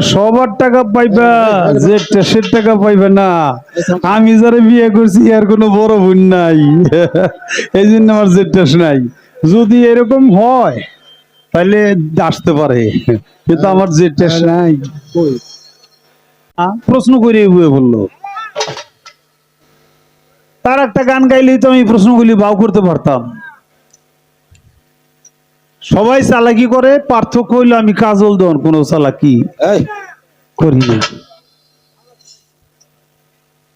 সবার টাকা পাইবা যে টেসের টাকা পাইবে না। আমি যারা বিয়ে করছি আর কোনো বড় বোন নাই। এই জন্য আমার যে টেস নাই। যদি এরকম হয়, তাহলে আসতে পারে। কিন্তু আমার যে টেস নাই। প্রশ্ন করে বলল। তার একটা গান গাইলেই তো আমি প্রশ্নগুলি বাউ করতে পারতাম। সবাই চালাকি করে পার্থক্য হইল আমি কাজল দন কোনো চালাকি করি না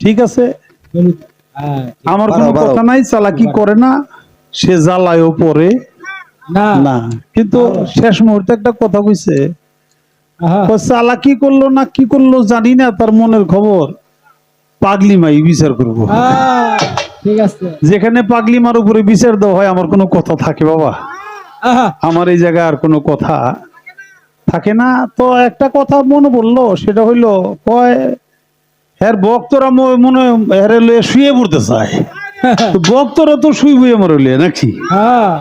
ঠিক আছে? আমার কোনো কথা নাই চালাকি করে না সে জ্বালায়ও পরে। না। না। কিন্তু শেষ মুহূর্তে একটা কথা কইছে। চালাকি করল না কি করল জানি না তার মনের খবর। পাগলি মাই বিচার করব। ঠিক যেখানে পাগলি মার উপরে বিচার দেওয়া হয় আমার কোনো কথা থাকে বাবা। আমার এই জায়গায় আর কোনো কথা থাকে না। তো একটা কথা মনে পড়ল সেটা হইল কয় হ্যার ভক্তরা ম- মনে হেরে লয়ে শুয়ে পড়তে চায়। বক্তরা তো ভক্তরা তো শুইবই আমার লিয়া নাকি? হ্যাঁ,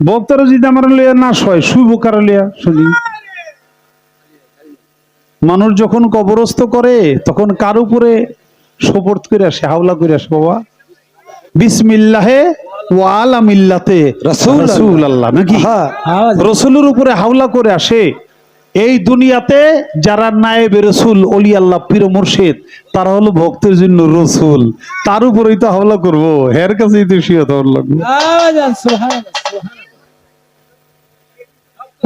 ভক্তরা যদি আমার লিয়া না শয় শুইব কারও লিয়া শুনি? মানুষ যখন কবরস্থ করে তখন কার উপরে সোপর্দ করে আসে হাওলা করে আসে বাবা? বিসমিল্লাহে ওয়ালা মিল্লাতে রাসূল রাসূল নাকি? রসুলের উপরে হাওলা করে আসে। এই দুনিয়াতে যারা নায়েবে রসুল অলি আল্লাহ পীর মুর্শিদ তারা হলো ভক্তের জন্য রসুল। তার উপরেই তো হাওলা করব। হের কাছেই তো শুয়ে লাগবে।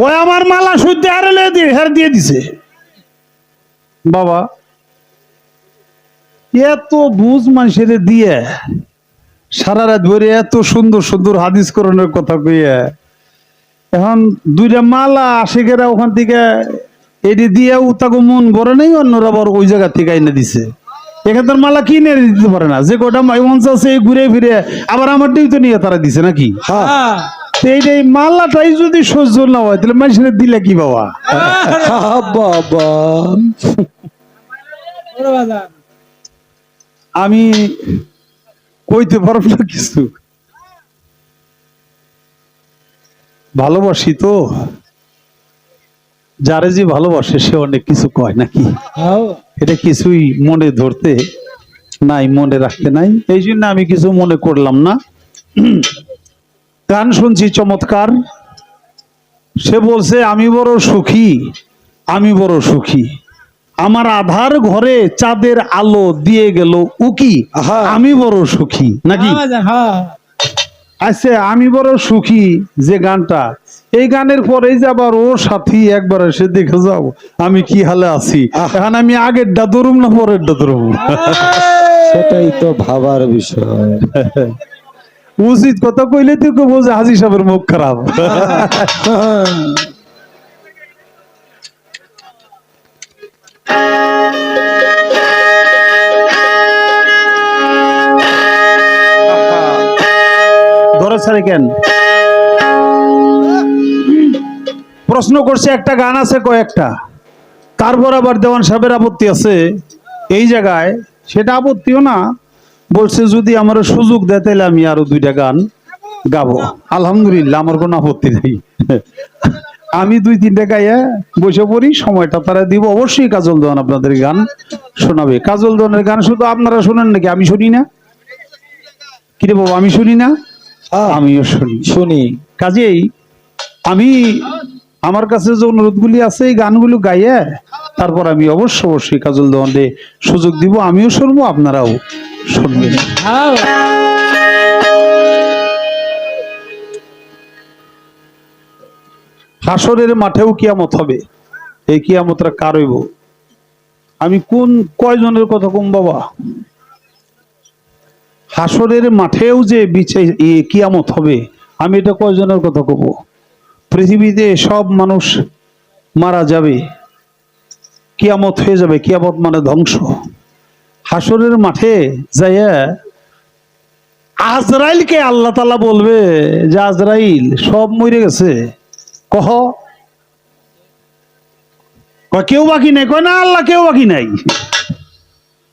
ওই আমার মালা সূর্য হারে দিয়ে হের দিয়ে দিছে। বাবা এত বুঝ মানুষের দিয়ে। সারা রাত ভরে এত সুন্দর সুন্দর হাদিস করণের কথা কইয়া। এখন দুইটা মালা আশেকেরা ওখান থেকে এটি দিয়ে তাকে মন ভরে নেই অন্যরা বড় ওই জায়গা থেকে আইনে দিছে। এখানে মালা কিনে দিতে পারে না। যে কটা মঞ্চ আছে ঘুরে ফিরে আবার আমার তো নিয়ে তারা দিছে নাকি? হ্যাঁ। আহ, তো এই যে এই মাল্লাটাই যদি সহ্য না হয় তাহলে মানুষের দিলে কি বাবা? বাবা আমি কইতে পারব না কিছু। ভালোবাসি তো। যারে যে ভালোবাসে সে অনেক কিছু কয় নাকি? এটা কিছুই মনে ধরতে নাই মনে রাখতে নাই। এই জন্য আমি কিছু মনে করলাম না। গান শুনছি চমৎকার। সে বলছে আমি বড় সুখী আমি বড় সুখী। আমার আধার ঘরে চাঁদের আলো দিয়ে গেল। উকি আহা। আমি বড় সুখী নাকি? হ্যাঁ, বাজান, হ্যাঁ। আচ্ছা আমি বড় সুখী যে গানটা। এই গানের পরেই যে আবার ও সাথী একবার এসে দেখে যাও আমি কি হালে আছি। এখন আমি আগের ডা ধরুম না পরের ডা ধরুম? সেটাই তো ভাবার বিষয়। উচিত কথা কইলে তুই বোঝে হাজি সাহেবের মুখ খারাপ। কেন? প্রশ্ন করছে, একটা গান আছে কয়েকটা। তারপর আবার দেওয়ান সাহেবের আপত্তি আছে। এই জায়গায় সেটা আপত্তিও না। বলছে, যদি আমার সুযোগ দেয়, তাহলে আমি আরও দুইটা গান গাবো। আলহামদুলিল্লাহ, আমার কোনো আপত্তি নেই। আমি দুই তিনটা গাইয়া বসে পড়ি সময়টা তারা দিব। অবশ্যই কাজল দেওয়ান আপনাদের গান শোনাবে। কাজল দেওয়ানের গান শুধু আপনারা শোনেন নাকি? আমি শুনি না। কিরে বাবু আমি শুনি না? হ্যাঁ, আমিও শুনি। শুনি। কাজেই আমি আমার কাছে যে অনুরোধগুলি আছে এই গানগুলো গাইয়ে তারপর আমি অবশ্য অবশ্যই কাজল দেওয়ানকে সুযোগ দিব। আমিও শুনব আপনারাও শুনবেন। হাসরের মাঠেও কিয়ামত হবে। এই কিয়ামতটা কার হইব? আমি কোন, কয়জনের কথা কম বাবা? হাসরের মাঠেও যে বিচে কিয়ামত হবে, আমি এটা কয়জনের কথা কব? পৃথিবীতে সব মানুষ মারা যাবে। কিয়ামত হয়ে যাবে, কিয়ামত মানে ধ্বংস। হাসরের মাঠে যাইয়া আজরাইলকে আল্লাহ তালা বলবে যে, আজরাইল, সব মরে গেছে। কহ। কেউ বাকি নাই? কয়, না, আল্লাহ কেউ বাকি নাই।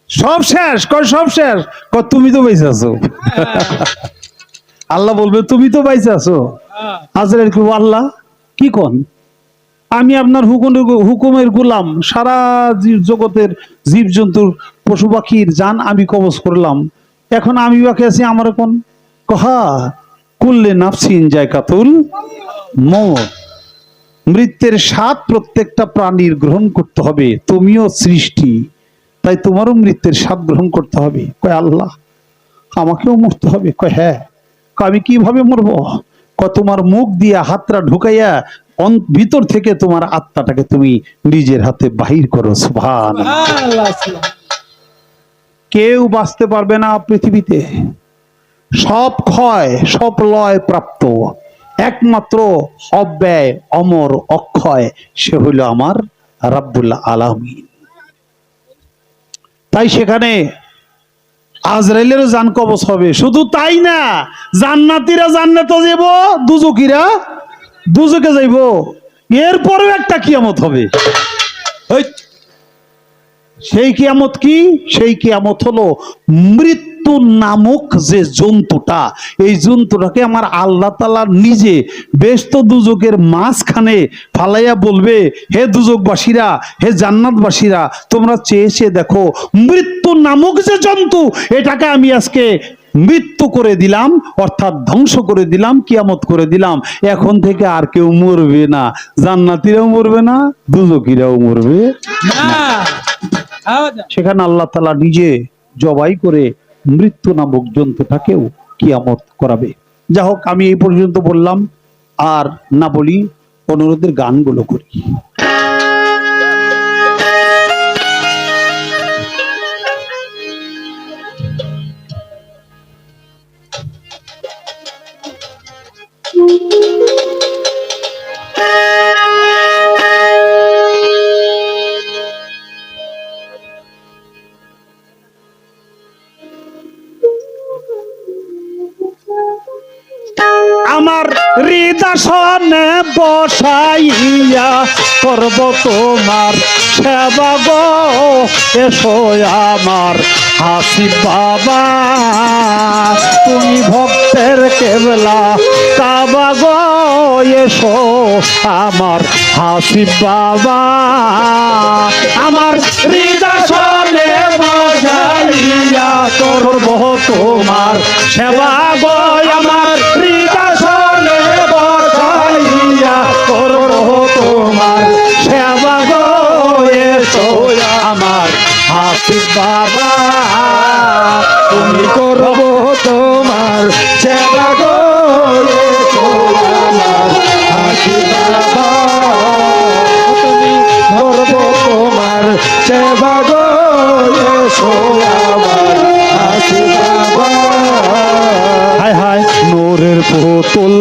সব শেষ, কয়, সব শেষ। কয়, তুমি তো বেঁচে আছো। আল্লাহ বলবে, তুমি তো বেঁচে আছো। আজরাইল কইব আল্লাহ, কি কন? আমি আপনার হুকুমের হুকুমের গোলাম। সারা জীব জগতের জীবজন্তুর পশু পাখির জান আমি কবজ করলাম। এখন আমি বাকি আছি আমার কোন? কহা, কুল্লে নাফসিন যায় কাতুল মত মৃত্যের স্বাদ প্রত্যেকটা প্রাণীর গ্রহণ করতে হবে। তুমিও সৃষ্টি। তাই তোমারও মৃত্যের স্বাদ গ্রহণ করতে হবে। কয় আল্লাহ আমাকেও মরতে হবে। কয় হ্যাঁ আমি কীভাবে মরবো? ক তোমার মুখ দিয়ে হাতটা ঢুকাইয়া ভিতর থেকে তোমার আত্মাটাকে তুমি নিজের হাতে বাহির করো। সুভান কেউ বাঁচতে পারবে না পৃথিবীতে। সব ক্ষয় সব লয় প্রাপ্ত। একমাত্র অব্যয়, অমর, অক্ষয়, সে হইল আমার রাব্বুল্লাহ আলামিন। তাই সেখানে আজরাইলেরও জান কবচ হবে। শুধু তাই না, জান্নাতীরা জান্নাত যাব দুজকিরা দুজকে যাইব। এরপরেও একটা কিয়ামত হবে। সেই কিয়ামত কি? সেই কিয়ামত হলো মৃত্যু নামক যে জন্তুটা। এই জন্তুটাকে আমার আল্লাহ তালা নিজে ব্যস্ত দুজকের মাঝখানে ফালাইয়া বলবে, হে দুজকবাসীরা, হে জান্নাতবাসীরা, তোমরা চেয়ে চেয়ে দেখো, মৃত্যু নামক যে জন্তু, এটাকে আমি আজকে মৃত্যু করে দিলাম, অর্থাৎ ধ্বংস করে দিলাম, কিয়ামত করে দিলাম। এখন থেকে আর কেউ মরবে না। জান্নাতিরাও মরবে না, দুজকিরাও মরবে না। সেখানে আল্লাহ তালা নিজে জবাই করে মৃত্যু নামক জন্তুটাকেও কিয়ামত করাবে। যা হোক, আমি এই পর্যন্ত বললাম, আর না বলি, অনুরোধের গানগুলো করি। হৃদাসনে বসাইয়া করব তোমার সেবা গো। এসো আমার হাসি বাবা। তুমি ভক্তের কেবলা কাবা গো। এসো আমার হাসি বাবা। আমার হৃদাসনে বসাইয়া করব তোমার সেবা গো। আমার বসাইয়া করব তোমার সেবা গো, এসো আমার হাসি বাবা। তুমি করব তোমার সেবা গো, এসো আমার হাসি বাবা। তুমি করব তোমার সেবা গো, এসো আমার হাসি বাবা। হায় হায় নোরের পুতুল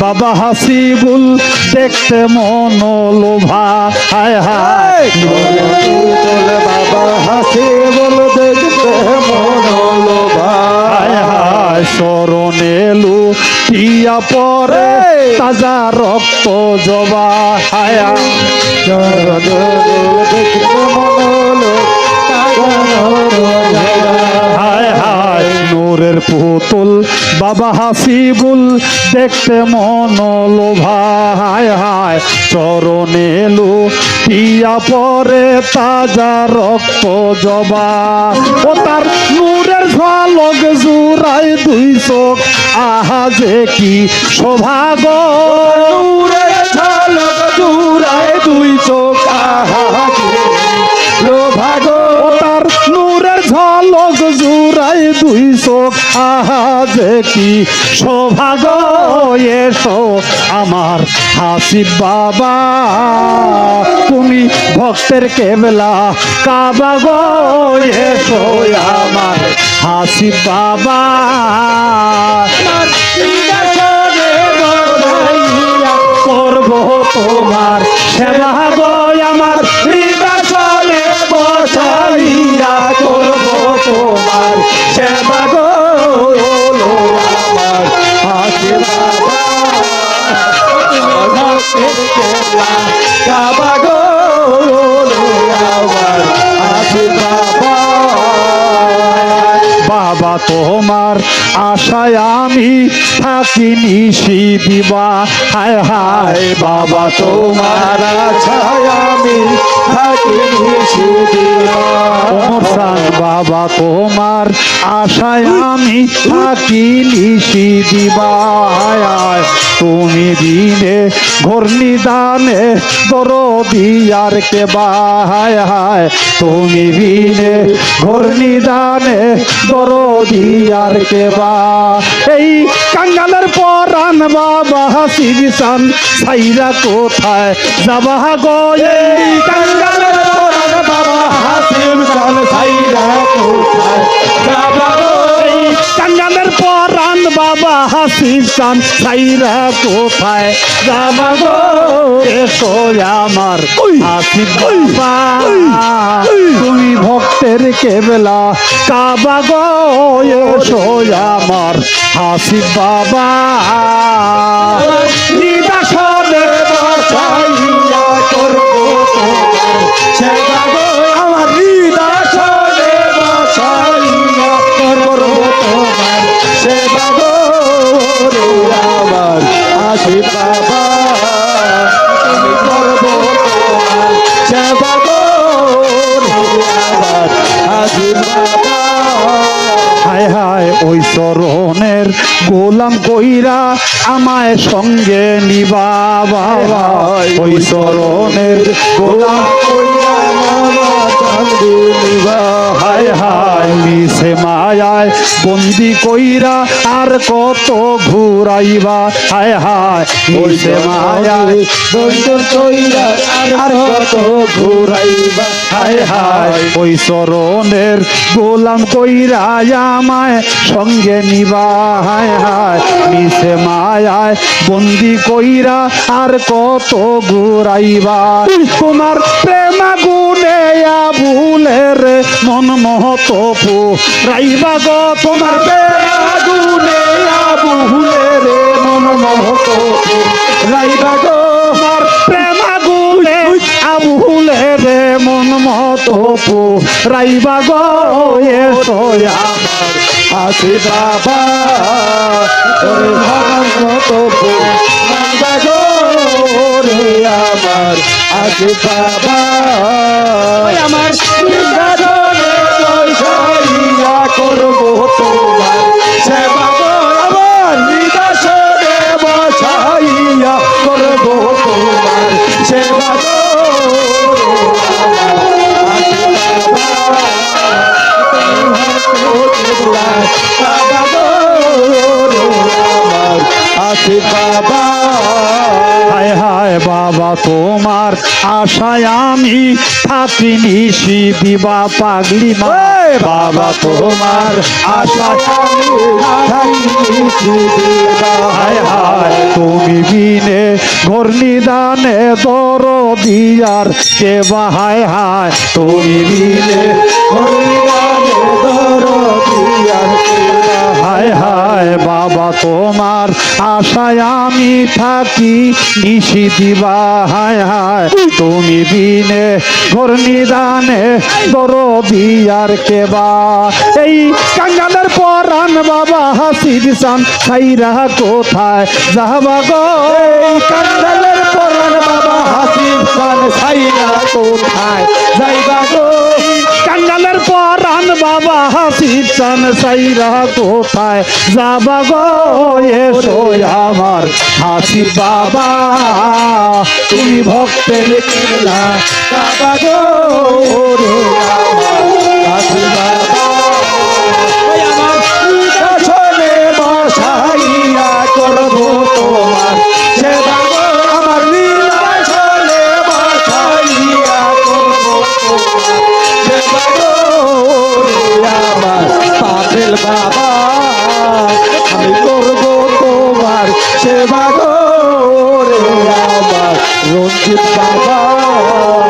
বাবা হাসিবুল দেখতে মন লোভা হায় হায় নোরের পুতুল বাবা হাসিবুল দেখতে মন লোভা হায় হায় শরণ এলু টিয়া পরে তাজা রক্ত জবা হায় হায় দেখতে মন হায় হায় নূরের পুতুল, বাবা হাসিবুল, দেখতে মন লোভা। হায় চরণে এলু, টিয়া পরে তাজা রক্ত জবা। ও তার নূরের ঝলক জুড়াই দুই চোখ, আহা যে কি সৌভাগ নূরের ঝলক জুড়াই দুই চোখ, আহা লোভাগ দুই চোখ আহা কি সৌভাগ এসো আমার হাসি বাবা, তুমি ভক্তের কেবলা, কাবা গো এসো আমার হাসি বাবা, করব তোমার সেবা গো। আমার আশায় আমি থাকি নিশি দিবা। হায় হায় বাবা, তোমার আমি থাকি ওমর সান বাবা, তোমার আশায় আমি থাকি নিশি দিবা। হায় হায়, তুমি দিনে ঘর নিদানে দরদি আর কে হায় হায়, তুমি বিনে ঘর নিদানে দরদি আর কে বা এই কাঙ্গালের পরাণ বাবা হাসি বিসান সাইরা কোথায় যাবা গো এই পরাণ বাবা হাসি বিসান সাইরা কোথায় যাবা গো এই কাঙ্গালের পরান বাবা হাসির চান সাইরা কোথায় যাবা গো? এসো আমার হাসির বাবা তুমি ভক্তের কেবলা কাবা গো? এসো আমার হাসির বাবা নিদাসনে বসাইয়া করব তোমার। সেবা গো আমার নিদাসনে কইরা আমায় সঙ্গে নিবা বাবা। ওই চরণের গোলাম কইরা মামা চাঁদ নিবা। হায় হায়, মিশে মায়ায় বন্দি কইরা আর কত ঘুরাইবা? হায় হায়, মিশে মায়ায় কইরা আর কত ঘুরাইবা? হায় হায়, ওই গোলাম কইরা আমায় সঙ্গে নিবা? হায় হায়, মিশে মায়ায় বন্দি কইরা আর কত ঘুরাইবা? তোমার প্রেম গুনে ভুলে রে মন মহত রাইবা গো, তোমার প্রেম গুনে ভুলে রে মন মহত পু রাইবা গো, তোমার প্রেম গুনে আবুলে রে মন মত পু রাইবা গো, এসো আমার আসি বাবা ওরে ভগবান তো মান্দা গো রে আমার আসি বাবা আমার বসাইয়া করব তোমার সেবা গো নিদাসনে বসাইয়া করব তোমার সেবা গো বাবা হায় হায় বাবা, তোমার আশায় আমি থাকি নিশি, দিবা পাগলি মা। বাবা, তোমার আশা তুমি বিনে ঘর নিদানে দর দিয়ার কে বাহায় হায় হায়, তুমি বিনে ঘর নিদানে দর দিয়ার হায় হায় বাবা, তোমার আশায় আমি থাকি, নিশি দিবা, হায় হায়। তুমি বিনে ঘর নিদানে দর দিয়ার কেবা। এই কাঙ্গালের পরান বাবা হাসি বিসান সাইরা কোথায় যাবা গো? কান্দালের পরান বাবা, হাসির সান সাইরা কোথায় যাইবা গো? কাঙ্গালের পরান বাবা, হাসির চান সাইরা কোথায়? যাবা গো, এসো আমার হাসি বাবা। তুমি ভক্তের কেলা বাবা গো হাসি বাবা। আমার বসাইয়া করব তোমার রঞ্জিত বাবা।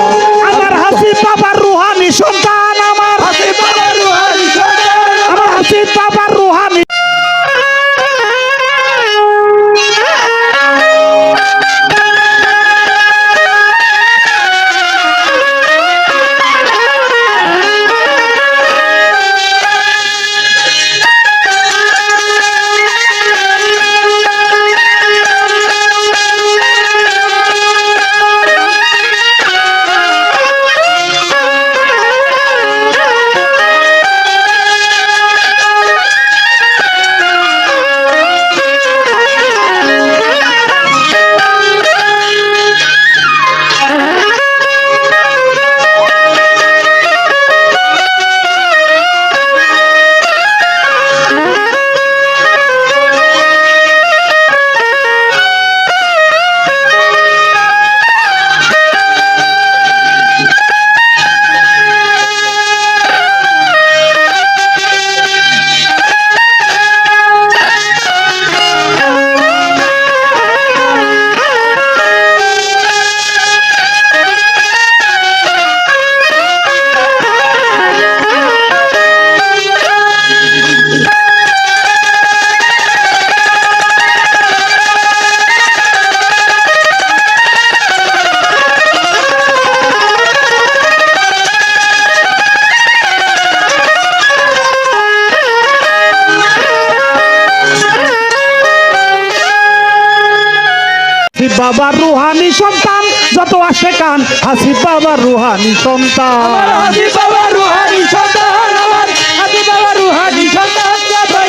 বাবার রুহানি সন্তান যত আসে কান হাসিব বাবার রুহানি সন্তান। হাজি বাবা রুহানি সন্তান আমার হাজি বাবা রুহানি সন্তান রুহানি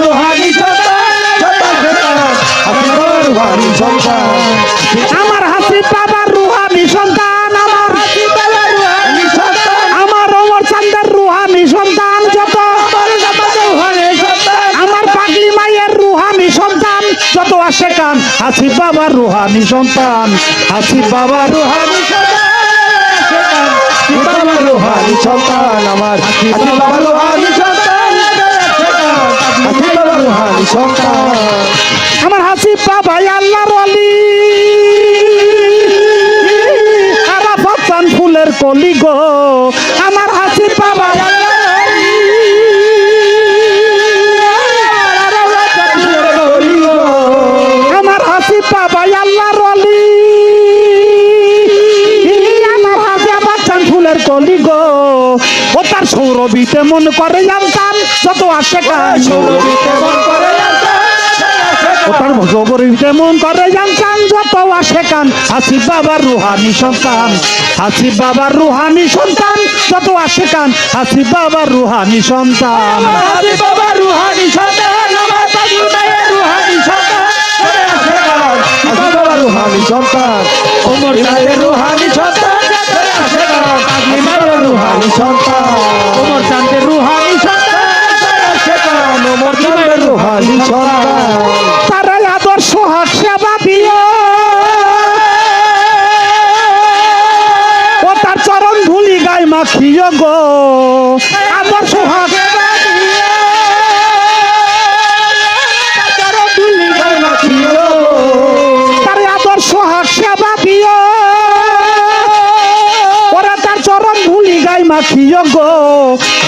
রুহানি যত আছে গান হাজি বাবা রুহানি সন্তান। আমার হাসিব বাবার রুহানি সন্তান। কান হাসিব বাবার রুহানি সন্তান হাজি বাবা রুহানি সন্তান আমার হাজি বাবা রুহানি সন্তান বাবা সন্তান। আমার হাসিব বাবা আল্লাহর অলি ফুলের কলি গো। আমার হাসিব বাবা ও তার সৌরভীতে মন করে জানতাম যত আসে কান ও তার ভগবরীতে মন করে জানতাম যত আসে কান হাসিব বাবার রুহানি সন্তান হাসিব বাবার রুহানি সন্তান যত আসে কান হাসিব বাবার রুহানি সন্তান। রুহানি সন্তান আমার রুহানি সন্তান হাজি বাবা রুহানি সন্তান। ওমর রুহানি সন্তান ওমর চাঁদের রুহানি সন্তান ওমর চাঁদের রুহানি সন্তান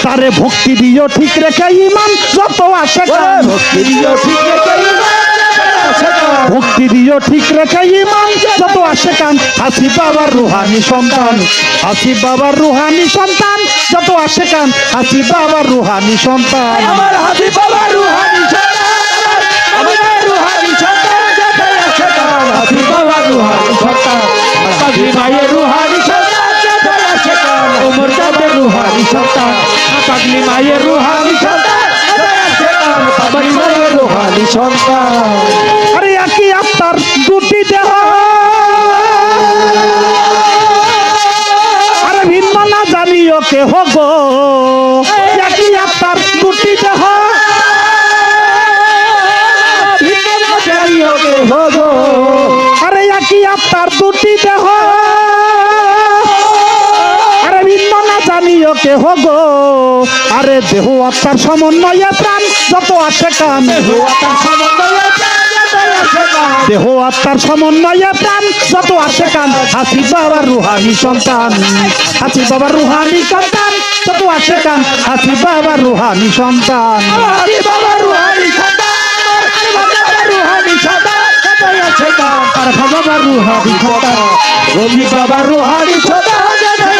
তারে ভক্তি দিও ঠিক রেখে ইমান যত আসে। ভক্তি দিও ঠিক রেখে ভক্তি দিও ঠিক রেখে ইমান যত আসে কান হাসি বাবার রুহানি সন্তান হাসি বাবার রুহানি সন্তান যত আসে কান হাসি বাবার রুহানি সন্তান। আমার হাসি বাবার রুহানি সন্তান। আরে একই আত্মার দুটি দেহ। আরে ভিন্ন না জানিও কে হব একই আত্মার দুটি দেহ। আরে একই আত্মার দুটি দেহ। আরে ভিন্ন না জানিও কে হব দেহ আত্মার সমন্বয়ে প্রাণ যত আসে কান দেহ আত্মার সমন্বয়ে প্রাণ যত আসে কান হাসি বাবার রুহানি সন্তান হাসি বাবার রুহানি সন্তান যত আসে কান হাসি বাবার রুহানি সন্তান। বাবার রুহানি সন্তান রুহানি সদা রবি বাবা রুহানি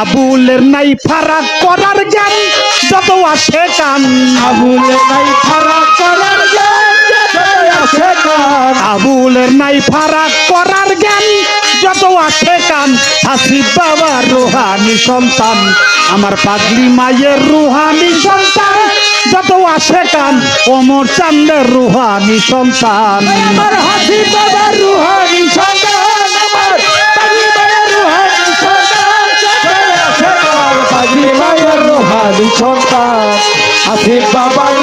আবুলের নাই ফারাক করার জ্ঞান যত আসে কান। আবুলে নাই ফারাক করার জ্ঞান আবুলের নাই ফারাক করার জ্ঞান যত আসে কান। হাসি বাবা রুহানি সন্তান আমার পাগলি মায়ের রুহানি সন্তান যত আসে কান। অমর চান্দের রুহানি সন্তান। আমার হাসি বাবার রুহানি সন্তান। সন্তান। আছে বাবার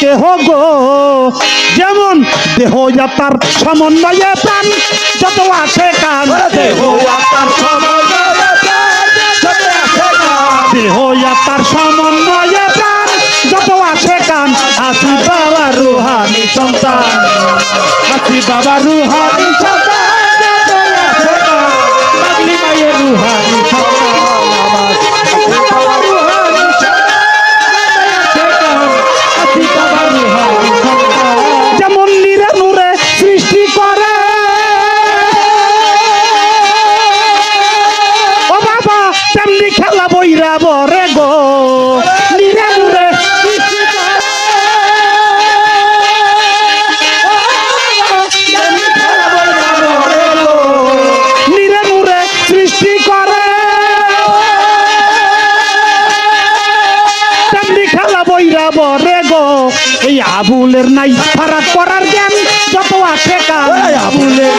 কেহ গো? যেমন দেহ যাত্রার সমন্বয়ে প্রাণ যত আছে কান দেহ। আত্মার সমন্বয়ে প্রাণ যত আছে দেহ যাত্রার সমন্বয়ে প্রাণ যত আছে কান আসি বাবা রুহানি সন্তান। আসি বাবা রুহানি সন্তান। আবুলের নাই ফারাক করার জ্ঞান যত আছে কান আবুলের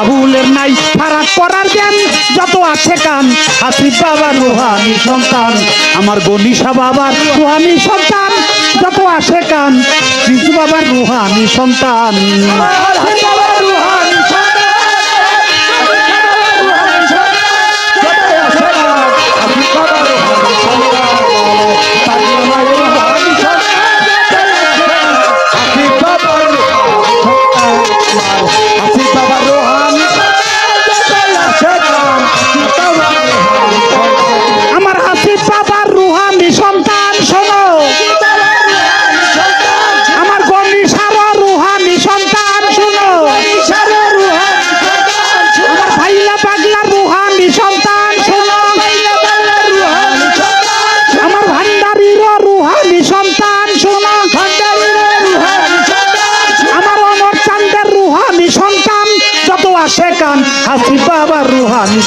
আবুলের নাই ফারাক করার জ্ঞান যত আছে কান হাসিফ বাবার রুহানি সন্তান আমার গনিশা বাবার রুহানি সন্তান যত আছে কান শিশু বাবার রুহানি সন্তান। আমার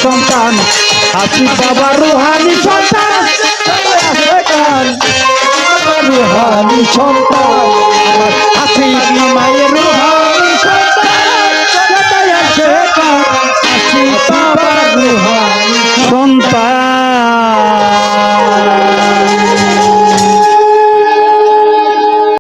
সন্তান হাসি বাবা রুহানি।